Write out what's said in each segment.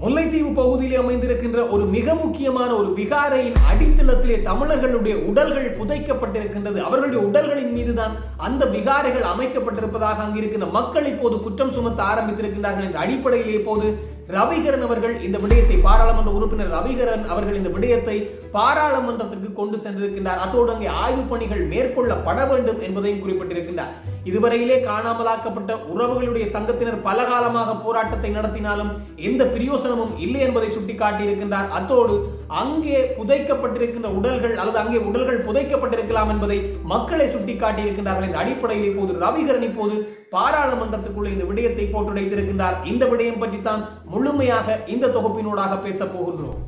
முல்லைத்தீவு பகுதியில் அமைந்திருக்கின்ற ஒரு மிக முக்கியமான ஒரு விகாரையின் அடித்தளத்திலே தமிழர்களுடைய உடல்கள் புதைக்கப்பட்டிருக்கின்றது. அவர்களுடைய உடல்களின் மீதுதான் அந்த விகாரைகள் அமைக்கப்பட்டிருப்பதாக அங்கிருக்கின்ற மக்கள் இப்போது குற்றம் சுமத்த ஆரம்பித்திருக்கின்றார்கள் என்ற அடிப்படையிலே இப்போது ரவிகரன் அவர்கள் இந்த விடயத்தை பாராளுமன்ற உறுப்பினர் ரவிகரன் அவர்கள் இந்த விடயத்தை பாராளுமன்றத்திற்கு கொண்டு சென்றிருக்கின்றார். அத்தோடு அங்கே ஆய்வு பணிகள் மேற்கொள்ளப்பட வேண்டும் என்பதையும் குறிப்பிட்டிருக்கின்றார். இதுவரையிலே காணாமலாக்கப்பட்ட உறவுகளுடைய சங்கத்தினர் பல காலமாக போராட்டத்தை நடத்தினாலும் எந்த பிரயோசனமும் இல்லை என்பதை சுட்டிக்காட்டியிருக்கின்றார். அத்தோடு அங்கே புதைக்கப்பட்டிருக்கின்ற உடல்கள் அல்லது அங்கே உடல்கள் புதைக்கப்பட்டிருக்கலாம் என்பதை மக்களை சுட்டிக்காட்டியிருக்கின்றார்கள். இந்த அடிப்படையில் இப்போது ரவிகரன் இப்போது பாராளுமன்றத்துக்குள்ள இந்த விடயத்தை போட்டுடைத்திருக்கின்றார். இந்த விடயம் பற்றி தான் முழுமையாக இந்த தொகுப்பினூடாக பேச போகின்றோம்.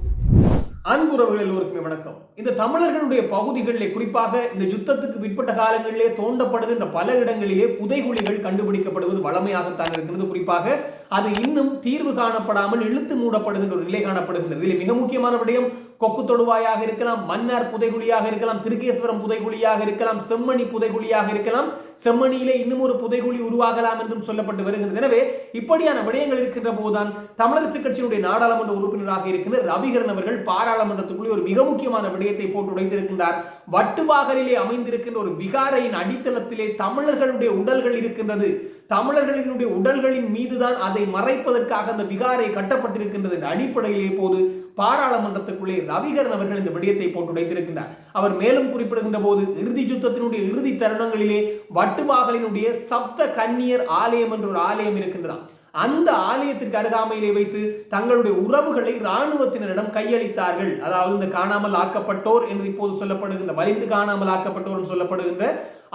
அன்புறவுகள் எல்லோருக்குமே வணக்கம். இந்த தமிழர்களுடைய பகுதிகளிலே குறிப்பாக இந்த யுத்தத்துக்கு பிற்பட்ட காலங்களிலே தோண்டப்படுகின்ற பல இடங்களிலே புதைகுழிகள் கண்டுபிடிக்கப்படுவது வளமையாகத்தான் இருக்கிறது. குறிப்பாக அது இன்னும் தீர்வு காணப்படாமல் இழுத்து மூடப்படுகின்ற ஒரு நிலை காணப்படுகின்றது. இதில் மிக முக்கியமான விடயம் கொக்கு தொடுவாயாக இருக்கலாம் மன்னார் புதைகுழியாக இருக்கலாம் திருக்கேஸ்வரம் புதைகுழியாக இருக்கலாம் செம்மணி புதைகுழியாக இருக்கலாம். செம்மணியிலே இன்னும் ஒரு புதைகுழி உருவாகலாம் என்றும் சொல்லப்பட்டு வருகிறது எனவே இப்படியான விடயங்கள் இருக்கின்ற போதுதான் தமிழரசு கட்சியினுடைய நாடாளுமன்ற உறுப்பினராக இருக்கின்ற ரவிகரன் அவர்கள் பாராளுமன்றத்துக்குள்ளே ஒரு மிக முக்கியமான விடயத்தை போட்டு உடைத்திருக்கின்றார். வட்டுவாகலிலே அமைந்திருக்கின்ற ஒரு விகாரையின் அடித்தளத்திலே தமிழர்களுடைய உடல்கள் இருக்கின்றது. தமிழர்களினுடைய உடல்களின் மீதுதான் அதை மறைப்பதற்காக அந்த விகாரை கட்டப்பட்டிருக்கின்றது என்ற அடிப்படையிலே போது பாராளுமன்றத்துக்குள்ளே ரவிகரன் அவர்கள் இந்த விடயத்தை போட்டு உடைத்திருக்கின்றார். அவர் மேலும் குறிப்பிடுகின்ற போது இறுதி சுத்தத்தினுடைய இறுதி தருணங்களிலே வட்டுவாகலினுடைய சப்த கன்னியர் ஆலயம் என்ற ஒரு ஆலயம் இருக்கின்றதாம். அந்த ஆலயத்திற்கு அருகாமையிலே வைத்து தங்களுடைய உறவுகளை இராணுவத்தினரிடம் கையளித்தார்கள். அதாவது இந்த காணாமல் ஆக்கப்பட்டோர் என்று இப்போது சொல்லப்படுகின்ற வலிந்து காணாமல் ஆக்கப்பட்டோர் என்று சொல்லப்படுகின்ற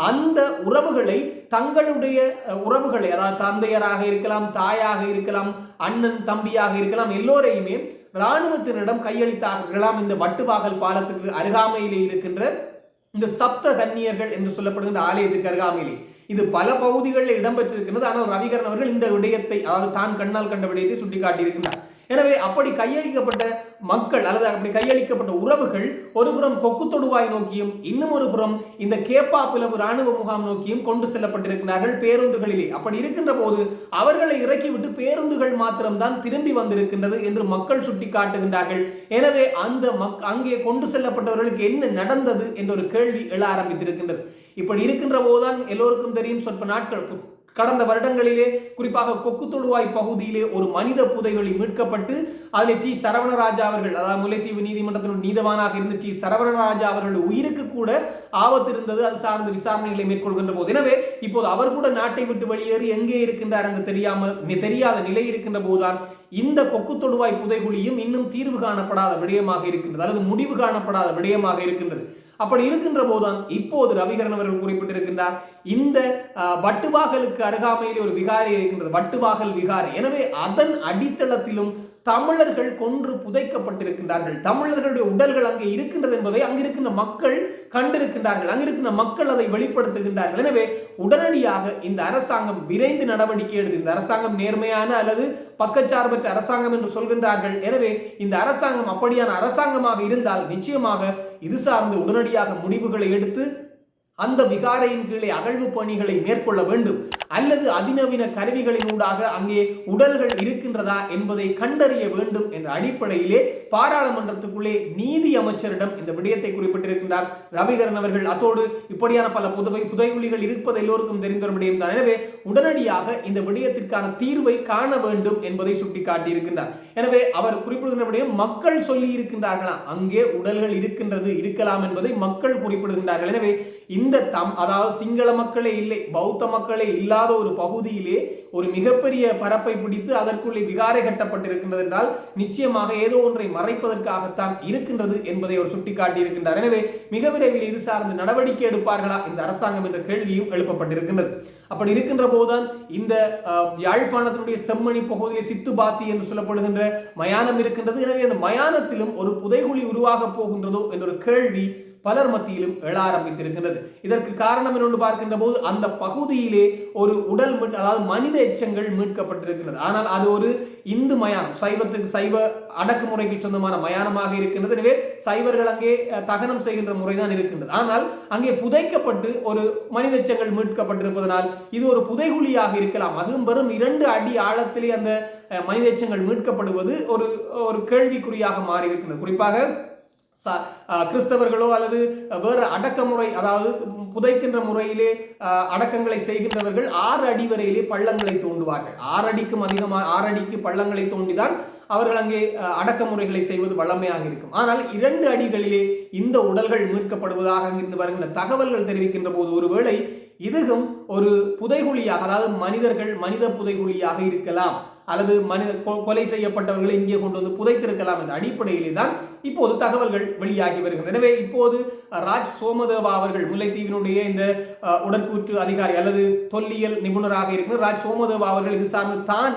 அந்த உறவுகளை தங்களுடைய உறவுகளை அதாவது தந்தையராக இருக்கலாம் தாயாக இருக்கலாம் அண்ணன் தம்பியாக இருக்கலாம் எல்லோரையுமே இராணுவத்தினரிடம் கையளித்தார்களாம் இந்த வட்டுவாகல் பாலத்துக்கு அருகாமையிலே இருக்கின்ற இந்த சப்த கன்னியர்கள் என்று சொல்லப்படுகின்ற ஆலயத்துக்கு அருகாமையிலே. இது பல பகுதிகளில் இடம்பெற்றிருக்கிறது ஆனால் ரவிகரன் அவர்கள் இந்த விடயத்தை அதாவது தான் கண்ணால் கண்ட விடயத்தை சுட்டிக்காட்டியிருக்கிறார் எனவே அப்படி கையளிக்கப்பட்ட மக்கள் அல்லது அப்படி கையளிக்கப்பட்ட உறவுகள் ஒரு புறம் கொக்கு தொடுவாய் நோக்கியும் இன்னும் ஒரு புறம் இந்த கேப்பா பிளவு ராணுவ முகாம் நோக்கியும் கொண்டு செல்லப்பட்டிருக்கிறார்கள் பேருந்துகளிலே. அப்படி இருக்கின்ற போது அவர்களை இறக்கிவிட்டு பேருந்துகள் மாத்திரம்தான் திரும்பி வந்திருக்கின்றது என்று மக்கள் சுட்டி காட்டுகின்றார்கள் எனவே அந்த மக் அங்கே கொண்டு செல்லப்பட்டவர்களுக்கு என்ன நடந்தது என்ற ஒரு கேள்வி எழ ஆரம்பித்திருக்கின்றது. இப்படி இருக்கின்ற போதுதான் எல்லோருக்கும் தெரியும் சொற்ப நாட்கள் கடந்த வருடங்களிலே குறிப்பாக கொக்கு தொடுவாய் பகுதியிலே ஒரு மனித புதைவெளி மீட்கப்பட்டு அதில் டி சரவணராஜா அவர்கள் அதாவது முல்லைத்தீவு நீதிமன்றத்தின் நீதவானாக இருந்த டி சரவணராஜா அவர்களுடைய உயிருக்கு கூட ஆபத்து இருந்தது அது சார்ந்த விசாரணைகளை மேற்கொள்கின்ற போது. எனவே இப்போது அவர் கூட நாட்டை விட்டு வெளியேறி எங்கே இருக்கின்றார் என்று தெரியாமல் தெரியாத நிலை இருக்கின்ற போதுதான் இந்த கொக்கு தொடுவாய் புதைகுழியும் இன்னும் தீர்வு காணப்படாத விடயமாக இருக்கின்றது அல்லது முடிவு காணப்படாத விடயமாக இருக்கின்றது. அப்படி இருக்கின்ற போதுதான் இப்போது ரவிகரன் அவர்கள் குறிப்பிட்டிருக்கின்றார் இந்த வட்டுவாகலுக்கு அருகாமையிலே ஒரு விகாரை இருக்கின்றது வட்டுவாகல் விகாரை. எனவே அதன் அடித்தளத்திலும் தமிழர்கள் கொன்று புதைக்கப்பட்டிருக்கின்றார்கள். தமிழர்களுடைய உடல்கள் அங்கே இருக்கின்றது என்பதை அங்கிருக்கின்ற மக்கள் கண்டிருக்கின்றார்கள். அங்கிருக்கின்ற மக்கள் அதை வெளிப்படுத்துகின்றார்கள். எனவே உடனடியாக இந்த அரசாங்கம் விரைந்து நடவடிக்கை எடுத்து இந்த அரசாங்கம் நேர்மையான அல்லது பக்கச்சார்பற்ற அரசாங்கம் என்று சொல்கின்றார்கள். எனவே இந்த அரசாங்கம் அப்படியான அரசாங்கமாக இருந்தால் நிச்சயமாக இது சார்ந்து உடனடியாக முடிவுகளை எடுத்து அந்த விகாரையின் கீழே அகழ்வு பணிகளை மேற்கொள்ள வேண்டும். அல்லது அதிநவீன கருவிகளின் ஊடாக அங்கே உடல்கள் இருக்கின்றதா என்பதை கண்டறிய வேண்டும் என்ற அடிப்படையிலே பாராளுமன்றத்துக்குள்ளே நீதி அமைச்சரிடம் இந்த விடயத்தை குறிப்பிட்டிருக்கின்றார். ரவிகரன் அவர்கள் அத்தோடு இப்படியான பல புதுவை புதைகுலிகள் இருப்பது எல்லோருக்கும் தெரிந்த விடயம் தான். எனவே உடனடியாக இந்த விடயத்திற்கான தீர்வை காண வேண்டும் என்பதை சுட்டிக்காட்டியிருக்கின்றார். எனவே அவர் குறிப்பிடுகின்ற விடயம் மக்கள் சொல்லி இருக்கின்றார்களா? அங்கே உடல்கள் இருக்கின்றது இருக்கலாம் என்பதை மக்கள் குறிப்பிடுகின்றார்கள். எனவே இந்த தம் அதாவது சிங்கள மக்களே இல்லை பௌத்த மக்களே இல்லாத ஒரு பகுதியிலே ஒரு மிகப்பெரிய பரப்பை பிடித்து அதற்குள்ளே விகாரை கட்டப்பட்டிருக்கின்றது என்றால் நிச்சயமாக ஏதோ ஒன்றை மறைப்பதற்காகத்தான் இருக்கின்றது என்பதை அவர் சுட்டிக்காட்டி இருக்கின்றார் எனவே மிக விரைவில் இது சார்ந்து நடவடிக்கை எடுப்பார்களா இந்த அரசாங்கம் என்ற கேள்வியும் எழுப்பப்பட்டிருக்கின்றது. அப்படி இருக்கின்ற போதுதான் இந்த யாழ்ப்பாணத்தினுடைய செம்மணி பகுதியிலே சித்துபாத்தி என்று சொல்லப்படுகின்ற மயானம் இருக்கின்றது. எனவே அந்த மயானத்திலும் ஒரு புதைகுழி உருவாக போகின்றதோ என்ற ஒரு கேள்வி பலர் மத்தியிலும் எழ ஆரம்பித்திருக்கின்றது. இதற்கு காரணம் என்று பார்க்கின்ற போது அந்த பகுதியிலே ஒரு உடல் அதாவது மனித எச்சங்கள் மீட்கப்பட்டிருக்கிறது ஆனால் அது ஒரு இந்து மயானம் சைவத்துக்கு சைவ அடக்குமுறைக்கு சொந்தமான மயானமாக இருக்கின்றது. எனவே சைவர்கள் அங்கே தகனம் செய்கின்ற முறைதான் இருக்கின்றது. ஆனால் அங்கே புதைக்கப்பட்டு ஒரு மனித எச்சங்கள் மீட்கப்பட்டிருப்பதனால் இது ஒரு புதைகுழியாக இருக்கலாம். அதுவும் வெறும் இரண்டு அடி ஆழத்திலே அந்த மனித எச்சங்கள் மீட்கப்படுவது ஒரு ஒரு கேள்விக்குறியாக மாறி குறிப்பாக கிறிஸ்தவர்களோ அல்லது வேறு அடக்கமுறை அதாவது புதைக்கின்ற முறையிலே அடக்கங்களை செய்கின்றவர்கள் ஆறு அடி வரையிலே பள்ளங்களை தோண்டுவார்கள். ஆறு அடிக்கும் அதிகமாக ஆறு அடிக்கு பள்ளங்களை தோண்டிதான் அவர்கள் அங்கே அடக்கமுறைகளை செய்வது வழமையாக இருக்கும். ஆனால் இரண்டு அடிகளிலே இந்த உடல்கள் மீட்கப்படுவதாக இருந்து வருகின்ற தகவல்கள் தெரிவிக்கின்ற போது ஒருவேளை இதுவும் ஒரு புதைகுழியாக அதாவது மனிதர்கள் மனித புதைகுழியாக இருக்கலாம். அல்லது மனித கொ- கொலை செய்யப்பட்டவர்களை இங்கே கொண்டு வந்து புதைத்திருக்கலாம் என்ற அடிப்படையிலே தான் இப்போது தகவல்கள் வெளியாகி வருகின்றன. எனவே இப்போது ராஜ் சோமதேவா அவர்கள் முல்லைத்தீவினுடைய இந்த உடற்கூற்று அதிகாரி அல்லது தொல்லியல் நிபுணராக இருக்கிற ராஜ் சோமதேவா அவர்கள் இது சார்ந்து தான்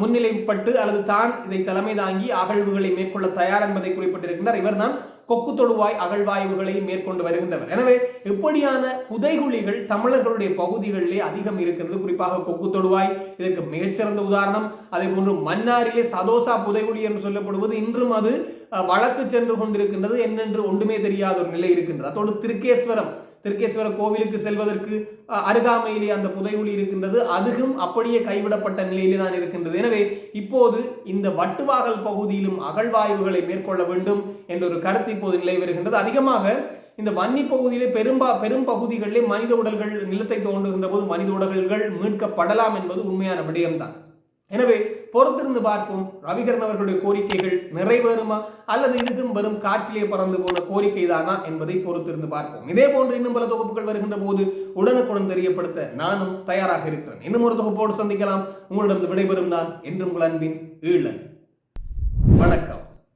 முன்னிலைப்பட்டு அல்லது தான் இதை தலைமை தாங்கி அகழ்வுகளை மேற்கொள்ள தயார் என்பதை குறிப்பிட்டிருக்கின்றார். இவர்தான் கொக்கு தொடுவாய் அகழ்வாய்வுகளையும் மேற்கொண்டு வருகின்றவர். எனவே இப்படியான புதைகுழிகள் தமிழர்களுடைய பகுதிகளிலே அதிகம் இருக்கிறது? குறிப்பாக கொக்கு தொடுவாய் இதற்கு மிகச்சிறந்த உதாரணம். அதே போன்று மன்னாரிலே சதோசா புதைகுழி என்று சொல்லப்படுவது இன்றும் அது வழக்கு சென்று கொண்டிருக்கின்றது. என்னென்று ஒன்றுமே தெரியாத ஒரு நிலை இருக்கின்றது. அதோடு திருக்கேஸ்வரம் திருக்கேஸ்வர கோவிலுக்கு செல்வதற்கு அருகாமையிலே அந்த புதையுளி இருக்கின்றது. அதுவும் அப்படியே கைவிடப்பட்ட நிலையிலே தான் இருக்கின்றது. எனவே இப்போது இந்த வட்டுவாகல் பகுதியிலும் அகழ்வாய்வுகளை மேற்கொள்ள வேண்டும் என்ற ஒரு கருத்து இப்போது நிலை வருகின்றது. அதிகமாக இந்த வன்னி பகுதியிலே பெரும்பா பெரும் பகுதிகளிலே மனித உடல்கள் நிலத்தை தோன்றுகின்ற போது மனித உடல்கள் மீட்கப்படலாம் என்பது உண்மையான விடயம்தான். எனவே பொறுத்திருந்து பார்ப்போம். ரவிகரன் அவர்களுடைய கோரிக்கைகள் நிறைவேறுமா? அல்லது இதுவும் வரும் காற்றிலே பறந்து போன கோரிக்கை தானா என்பதை பொறுத்திருந்து பார்ப்போம். இதே போன்று இன்னும் பல தொகுப்புகள் வருகின்ற போது உடனுக்குடன் தெரியப்படுத்த நானும் தயாராக இருக்கிறேன். இன்னும் ஒரு தொகுப்போடு சந்திக்கலாம். உங்களிடம் விடைபெறும் நான் என்றும் உங்கள் அன்பின் ஈழன்.